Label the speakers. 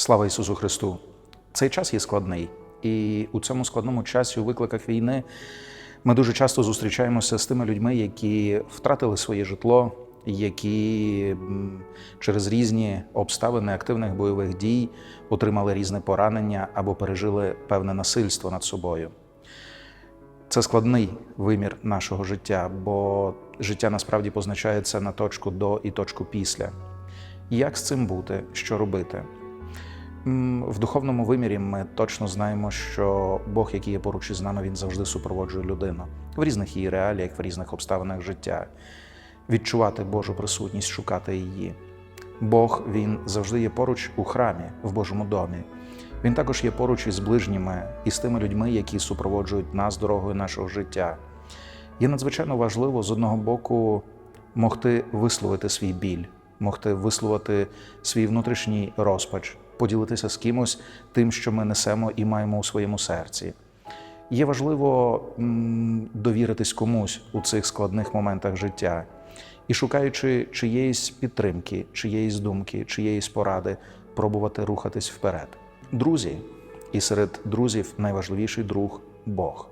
Speaker 1: Слава Ісусу Христу! Цей час є складний, і у цьому складному часі, у викликах війни, ми дуже часто зустрічаємося з тими людьми, які втратили своє житло, які через різні обставини активних бойових дій отримали різне поранення або пережили певне насильство над собою. Це складний вимір нашого життя, бо життя насправді позначається на точку до і точку після. Як з цим бути, що робити? В духовному вимірі ми точно знаємо, що Бог, який є поруч із нами, він завжди супроводжує людину в різних її реаліях, в різних обставинах життя. Відчувати Божу присутність, шукати її. Бог він завжди є поруч у храмі, в Божому домі. Він також є поруч із ближніми і з тими людьми, які супроводжують нас дорогою нашого життя. Є надзвичайно важливо з одного боку могти висловити свій біль, могти висловити свій внутрішній розпач, поділитися з кимось тим, що ми несемо і маємо у своєму серці. Є важливо довіритись комусь у цих складних моментах життя і шукаючи чиєїсь підтримки, чиєїсь думки, чиєїсь поради, пробувати рухатись вперед. Друзі, і серед друзів найважливіший друг Бог.